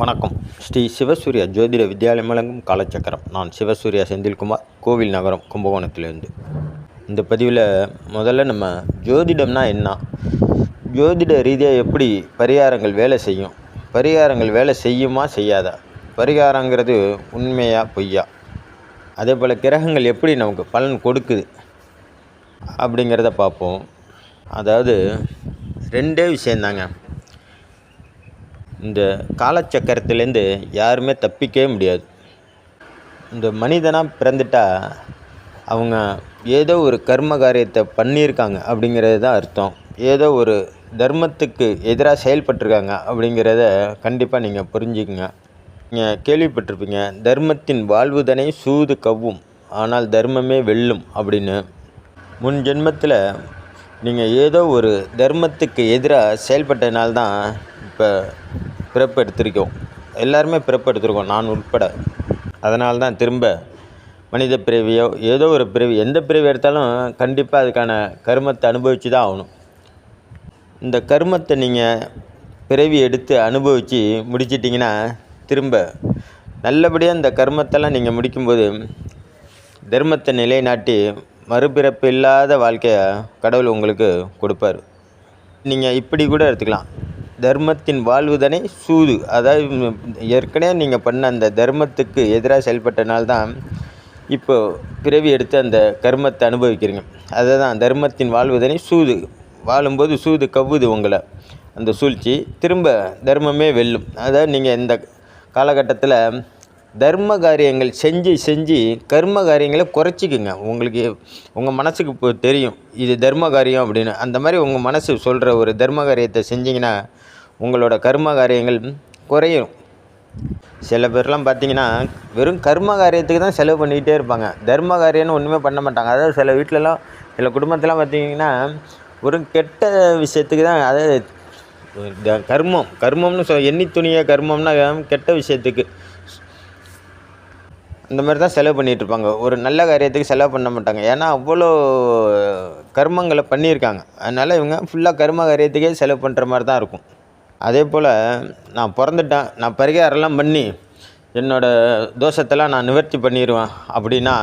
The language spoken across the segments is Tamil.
வணக்கம். ஸ்ரீ சிவசூர்யா ஜோதிட வித்யாலயம் வழங்கும் காலச்சக்கரம். நான் சிவசூர்யா செந்தில்குமார் கோவில் நகரம் கும்பகோணத்திலிருந்து. இந்த பதிவில் முதல்ல நம்ம ஜோதிடம்னா என்ன? ஜோதிட ரீதியாக எப்படி பரிகாரங்கள் வேலை செய்யும்? பரிகாரங்கள் வேலை செய்யுமா செய்யாதா? பரிகாரங்கிறது உண்மையா பொய்யா? அதே போல் கிரகங்கள் எப்படி நமக்கு பலன் கொடுக்குது? அப்படிங்கிறத பார்ப்போம். அதாவது ரெண்டே விஷயந்தாங்க. இந்த காலச்சக்கரத்துலேருந்து யாருமே தப்பிக்கவே முடியாது. இந்த மனிதனாக பிறந்துட்டா அவங்க ஏதோ ஒரு கர்ம காரியத்தை பண்ணியிருக்காங்க அப்படிங்கிறது தான் அர்த்தம். ஏதோ ஒரு தர்மத்துக்கு எதிராக செயல்பட்டிருக்காங்க அப்படிங்கிறத கண்டிப்பாக நீங்கள் புரிஞ்சுக்குங்க. நீங்கள் கேள்விப்பட்டிருப்பீங்க தர்மத்தின் வாழ்வுதனை சூது கவ்வும் ஆனால் தர்மமே வெல்லும் அப்படின்னு. முன் ஜென்மத்தில் நீங்கள் ஏதோ ஒரு தர்மத்துக்கு எதிராக செயல்பட்டதுனால தான் இப்போ பிறப்பு எடுத்திருக்கோம். எல்லாருமே பிறப்பு எடுத்திருக்கோம் நான் உட்பட. அதனால தான் திரும்ப மனித பிறவியோ ஏதோ ஒரு பிறவி எந்த பிறவி எடுத்தாலும் கண்டிப்பாக அதுக்கான கருமத்தை அனுபவித்து தான் ஆகணும். இந்த கருமத்தை நீங்கள் பிறவி எடுத்து அனுபவித்து முடிச்சிட்டிங்கன்னா திரும்ப நல்லபடியாக இந்த கர்மத்தெல்லாம் நீங்கள் முடிக்கும்போது தர்மத்தை நிலைநாட்டி மறுபிறப்பு இல்லாத வாழ்க்கையை கடவுள் உங்களுக்கு கொடுப்பார். நீங்கள் இப்படி கூட எடுத்துக்கலாம். தர்மத்தின் வாழ்வுதனை சூது. அதாவது ஏற்கனவே நீங்கள் பண்ண அந்த தர்மத்துக்கு எதிராக செயல்பட்டனால தான் இப்போ பிறவி எடுத்து அந்த கர்மத்தை அனுபவிக்கிறீங்க. அதை தான் தர்மத்தின் வாழ்வுதனை சூது. வாழும்போது சூது கவ்வுது உங்களை. அந்த சூழ்ச்சி திரும்ப தர்மமே வெல்லும். அதாவது நீங்கள் இந்த காலகட்டத்தில் தர்ம காரியங்கள் செஞ்சு செஞ்சு கர்ம காரியங்களை குறைச்சிக்குங்க. உங்களுக்கு உங்கள் மனசுக்கு இப்போ தெரியும் இது தர்ம காரியம் அப்படின்னு. அந்த மாதிரி உங்கள் மனசு சொல்கிற ஒரு தர்ம காரியத்தை செஞ்சிங்கன்னா உங்களோட கர்ம காரியங்கள் குறையும். சில பேர்லாம் பார்த்தீங்கன்னா வெறும் கர்ம காரியத்துக்கு தான் செலவு பண்ணிக்கிட்டே இருப்பாங்க. தர்ம காரியம்னு ஒன்றுமே பண்ண மாட்டாங்க. அதாவது சில வீட்டிலலாம் சில குடும்பத்திலாம் பார்த்தீங்கன்னா ஒரு கெட்ட விஷயத்துக்கு தான் அதாவது கர்மம் கர்மம்னு சொல் எண்ணி துணிய கர்மம்னா கெட்ட விஷயத்துக்கு இந்த மாதிரி தான் செலவு பண்ணிகிட்டு இருப்பாங்க. ஒரு நல்ல காரியத்துக்கு செலவு பண்ண மாட்டாங்க. ஏன்னா அவ்வளோ கர்மங்களை பண்ணியிருக்காங்க. அதனால் இவங்க ஃபுல்லாக கர்ம காரியத்துக்கே செலவு பண்ணுற மாதிரி தான் இருக்கும். அதே போல் நான் பிறந்துட்டேன். நான் பரிகாரம்லாம் பண்ணி என்னோடய தோஷத்தெல்லாம் நான் நிவர்த்தி பண்ணிடுவேன் அப்படின்னா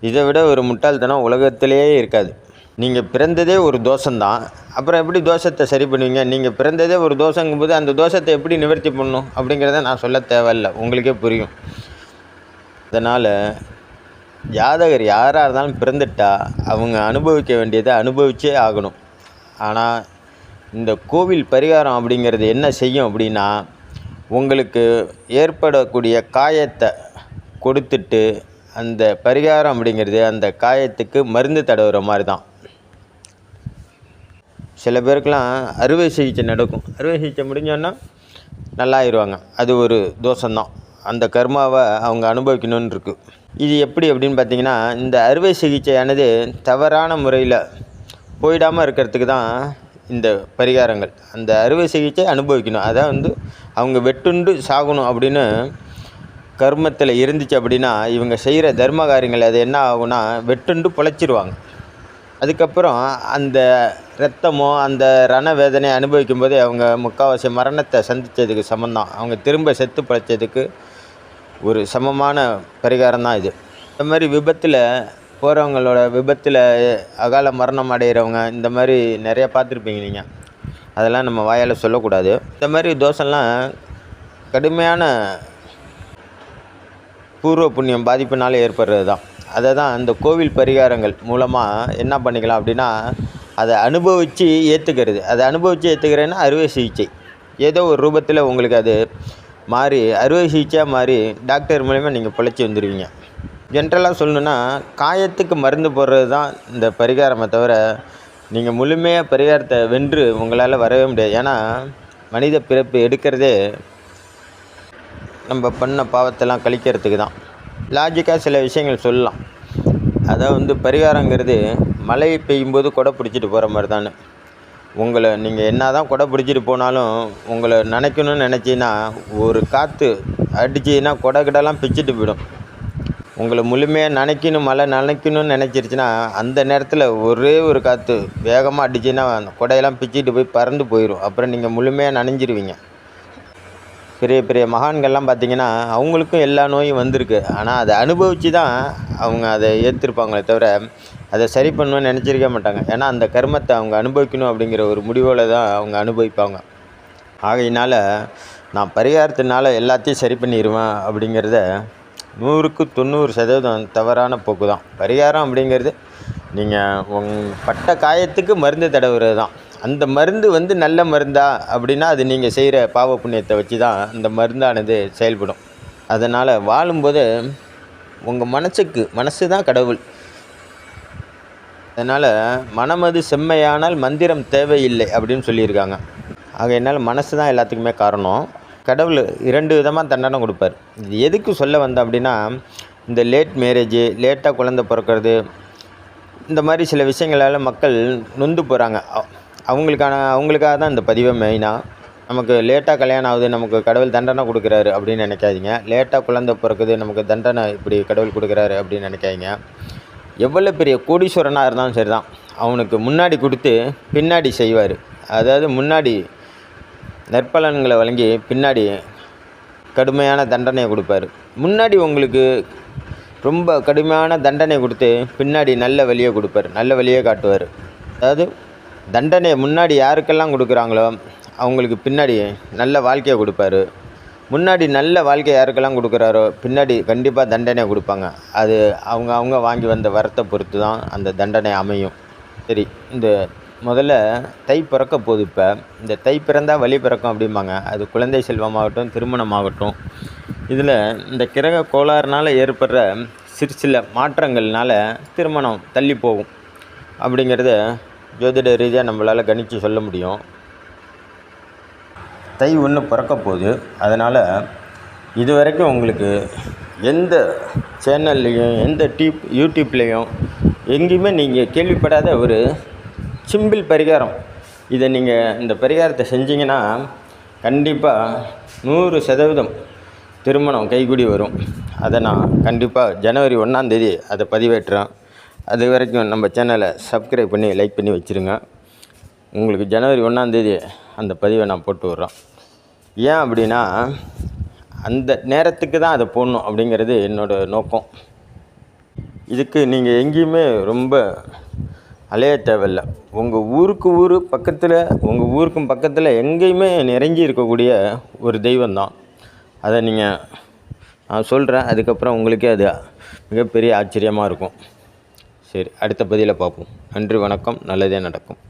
இதை விட ஒரு முட்டாள்தனம் உலகத்திலேயே இருக்காது. நீங்கள் பிறந்ததே ஒரு தோஷந்தான் அப்புறம் எப்படி தோஷத்தை சரி பண்ணுவீங்க? நீங்கள் பிறந்ததே ஒரு தோஷங்கும்போது அந்த தோஷத்தை எப்படி நிவர்த்தி பண்ணும்? அப்படிங்கிறத நான் சொல்ல தேவையில்ல. உங்களுக்கே புரியும். அதனால் ஜாதகர் யாராக இருந்தாலும் பிறந்துட்டா அவங்க அனுபவிக்க வேண்டியதை அனுபவிச்சே ஆகணும். ஆனால் இந்த கோவில் பரிகாரம் அப்படிங்கிறது என்ன செய்யும் அப்படின்னா உங்களுக்கு ஏற்படக்கூடிய காயத்தை கொடுத்துட்டு அந்த பரிகாரம் அப்படிங்கிறது அந்த காயத்துக்கு மருந்து தடவுற மாதிரி தான். சில பேருக்கெலாம் அறுவை சிகிச்சை நடக்கும். அறுவை சிகிச்சை முடிஞ்சோன்னா நல்லாயிருவாங்க. அது ஒரு தோஷந்தான் அந்த கர்மாவை அவங்க அனுபவிக்கணும்னு இருக்கு இது எப்படி அப்படின்னு பார்த்தீங்கன்னா இந்த அறுவை சிகிச்சையானது தவறான முறையில் போயிடாமல் இருக்கிறதுக்கு தான் இந்த பரிகாரங்கள் அந்த அறுவை சிகிச்சை அனுபவிக்கணும். அதான் வந்து அவங்க வெட்டுண்டு சாகணும் அப்படின்னு கர்மத்தில் இருந்துச்சு அப்படின்னா இவங்க செய்கிற தர்ம காரியங்கள் அது என்ன ஆகும்னா வெட்டுண்டு பொழைச்சிருவாங்க. அதுக்கப்புறம் அந்த ரத்தமோ அந்த ரண வேதனை அனுபவிக்கும் போது அவங்க முக்கால்வாசி மரணத்தை சந்தித்ததுக்கு சமந்தான் அவங்க திரும்ப செத்து பழைச்சதுக்கு ஒரு சமமான பரிகாரம் தான் இது. இந்த மாதிரி விபத்தில் போகிறவங்களோட விபத்தில் அகால மரணம் அடைகிறவங்க இந்த மாதிரி நிறையா பார்த்துருப்பீங்க நீங்கள் அதெல்லாம் நம்ம வாயால் சொல்லக்கூடாது. இந்த மாதிரி தோசைலாம் கடுமையான பூர்வ புண்ணியம் பாதிப்பினால ஏற்படுறது தான் அதை தான் இந்த கோவில் பரிகாரங்கள் மூலமாக என்ன பண்ணிக்கலாம் அப்படின்னா அதை அனுபவித்து ஏற்றுக்கிறது அதை அனுபவித்து ஏற்றுக்கிறேன்னா அறுவை சிகிச்சை. ஏதோ ஒரு ரூபத்தில் உங்களுக்கு அது மாறி அறுவை சிகிச்சையாக மாறி டாக்டர் மூலிமா நீங்கள் பிழைச்சி வந்துடுவீங்க ஜென்ரலாக சொல்லணுன்னா காயத்துக்கு மருந்து போடுறது தான் இந்த பரிகாரமே தவிர நீங்கள் முழுமையாக பரிகாரத்தை வென்று உங்களால் வரவே முடியாது. ஏன்னா மனித பிறப்பு எடுக்கிறதே நம்ம பண்ண பாவத்தெல்லாம் கழிக்கிறதுக்கு தான் லாஜிக்காக சில விஷயங்கள் சொல்லலாம். அதான் வந்து பரிகாரங்கிறது மழை பெய்யும்போது கொடை பிடிச்சிட்டு போகிற மாதிரி தானே உங்களை நீங்கள் என்ன தான் கொடை பிடிச்சிட்டு போனாலும் உங்களை நினைக்கணும்னு நினச்சின்னா ஒரு காற்று அடிச்சின்னா கொடை கிடலாம் பிச்சுட்டு போயிடும். உங்களை முழுமையாக நினைக்கணும் மழை நினைக்கணும்னு நினச்சிருச்சுன்னா அந்த நேரத்தில் ஒரே ஒரு காற்று வேகமாக அடிச்சுன்னா அந்த கொடையெல்லாம் பிச்சுட்டு போய் பறந்து போயிடும் அப்புறம் நீங்கள் முழுமையாக நனைஞ்சிருவீங்க. பெரிய பெரிய மகான்கள்லாம் பார்த்திங்கன்னா அவங்களுக்கும் எல்லா நோயும் வந்திருக்கு. ஆனால் அதை அனுபவித்து தான் அவங்க அதை ஏற்றிருப்பாங்களே தவிர அதை சரி பண்ணணும்னு நினச்சிருக்க மாட்டாங்க. ஏன்னா அந்த கர்மத்தை அவங்க அனுபவிக்கணும் அப்படிங்கிற ஒரு முடிவோடு தான் அவங்க அனுபவிப்பாங்க. ஆகையினால் நான் பரிகாரத்தினால எல்லாத்தையும் சரி பண்ணிடுவேன் அப்படிங்கிறத நூறுக்கு தொண்ணூறு சதவீதம் தவறான போக்கு தான் பரிகாரம் அப்படிங்கிறது நீங்கள் உங் பட்ட காயத்துக்கு மருந்து தடவுறது தான் அந்த மருந்து வந்து நல்ல மருந்தா அப்படின்னா அது நீங்கள் செய்கிற பாவ புண்ணியத்தை வச்சு தான் அந்த மருந்தானது செயல்படும். அதனால் வாழும்போது உங்கள் மனசுக்கு மனசு தான் கடவுள். அதனால் மனமது செம்மையானால் மந்திரம் தேவையில்லை அப்படின்னு சொல்லியிருக்காங்க. ஆகையினால் மனசு தான் எல்லாத்துக்குமே காரணம். கடவுள் இரண்டு விதமாக தண்டனை கொடுப்பார். இது எதுக்கு சொல்ல வந்தேன் அப்படின்னா இந்த லேட் மேரேஜு லேட்டாக குழந்த பிறக்கிறது இந்த மாதிரி சில விஷயங்களால் மக்கள் நொந்து போகிறாங்க அவங்களுக்கான அவங்களுக்காக தான் இந்த பதிவை மெயினாக நமக்கு லேட்டாக கல்யாணம் ஆகுது நமக்கு கடவுள் தண்டனை கொடுக்குறாரு அப்படின்னு நினைக்காதீங்க. லேட்டாக குழந்த பிறக்குது நமக்கு தண்டனை இப்படி கடவுள் கொடுக்குறாரு அப்படின்னு நினைக்காதீங்க. எவ்வளோ பெரிய கோடீஸ்வரனாக இருந்தாலும் சரி தான் அவனுக்கு முன்னாடி கொடுத்து பின்னாடி செய்வார். அதாவது முன்னாடி நற்பலன்களை வழங்கி பின்னாடி கடுமையான தண்டனையை கொடுப்பாரு. முன்னாடி உங்களுக்கு ரொம்ப கடுமையான தண்டனை கொடுத்து பின்னாடி நல்ல வழியை கொடுப்பார். நல்ல வழியை காட்டுவார். அதாவது தண்டனை முன்னாடி யாருக்கெல்லாம் கொடுக்குறாங்களோ அவங்களுக்கு பின்னாடி நல்ல வாழ்க்கையை கொடுப்பாரு. முன்னாடி நல்ல வாழ்க்கை யாருக்கெல்லாம் கொடுக்குறாரோ பின்னாடி கண்டிப்பாக தண்டனை கொடுப்பாங்க. அது அவங்க அவங்க வாங்கி வந்த வரத்தை பொறுத்து தான் அந்த தண்டனை அமையும். சரி இந்த முதல்ல தை பிறக்க போகுது இப்போ. இந்த தை பிறந்தால் வழி பிறக்கும் அப்படிம்பாங்க. அது குழந்தை செல்வமாகட்டும் திருமணமாகட்டும். இதில் இந்த கிரக கோளாறுனால் ஏற்படுற சிறு சில மாற்றங்கள்னால திருமணம் தள்ளி போகும். அப்படிங்கிறத ஜோதிட ரீதியாக நம்மளால் கணித்து சொல்ல முடியும். தை ஒன்று பிறக்க போகுது. அதனால் இது வரைக்கும் உங்களுக்கு எந்த சேனல்லையும் எந்த டியூப் யூடியூப்லேயும் எங்கேயுமே நீங்கள் கேள்விப்படாத ஒரு சிம்பிள் பரிகாரம். இதை நீங்கள் இந்த பரிகாரத்தை செஞ்சிங்கன்னா கண்டிப்பாக நூறு சதவீதம் திருமணம் கைகூடி வரும். அதை நான் கண்டிப்பாக ஜனவரி ஒன்றாந்தேதி அதை பதிவேற்றுறேன். அது வரைக்கும் நம்ம சேனலை சப்ஸ்கிரைப் பண்ணி லைக் பண்ணி வச்சுருங்க. உங்களுக்கு ஜனவரி ஒன்றாந்தேதி அந்த பதிவை நான் போட்டு விட்றேன். ஏன் அப்படின்னா அந்த நேரத்துக்கு தான் அதை போடணும் அப்படிங்கிறது என்னோடய நோக்கம். இதுக்கு நீங்கள் எங்கேயுமே ரொம்ப அலைய தேவையில்ல. உங்கள் ஊருக்கு ஊர் பக்கத்தில் உங்கள் ஊருக்கும் பக்கத்தில் எங்கேயுமே நிறைஞ்சி இருக்கக்கூடிய ஒரு தெய்வம் தான். அதை நீங்கள் நான் சொல்கிறேன் அதுக்கப்புறம் உங்களுக்கே அது மிகப்பெரிய ஆச்சரியமாக இருக்கும். சரி அடுத்த பதியில் பார்ப்போம். நன்றி வணக்கம். நல்லதே நடக்கும்.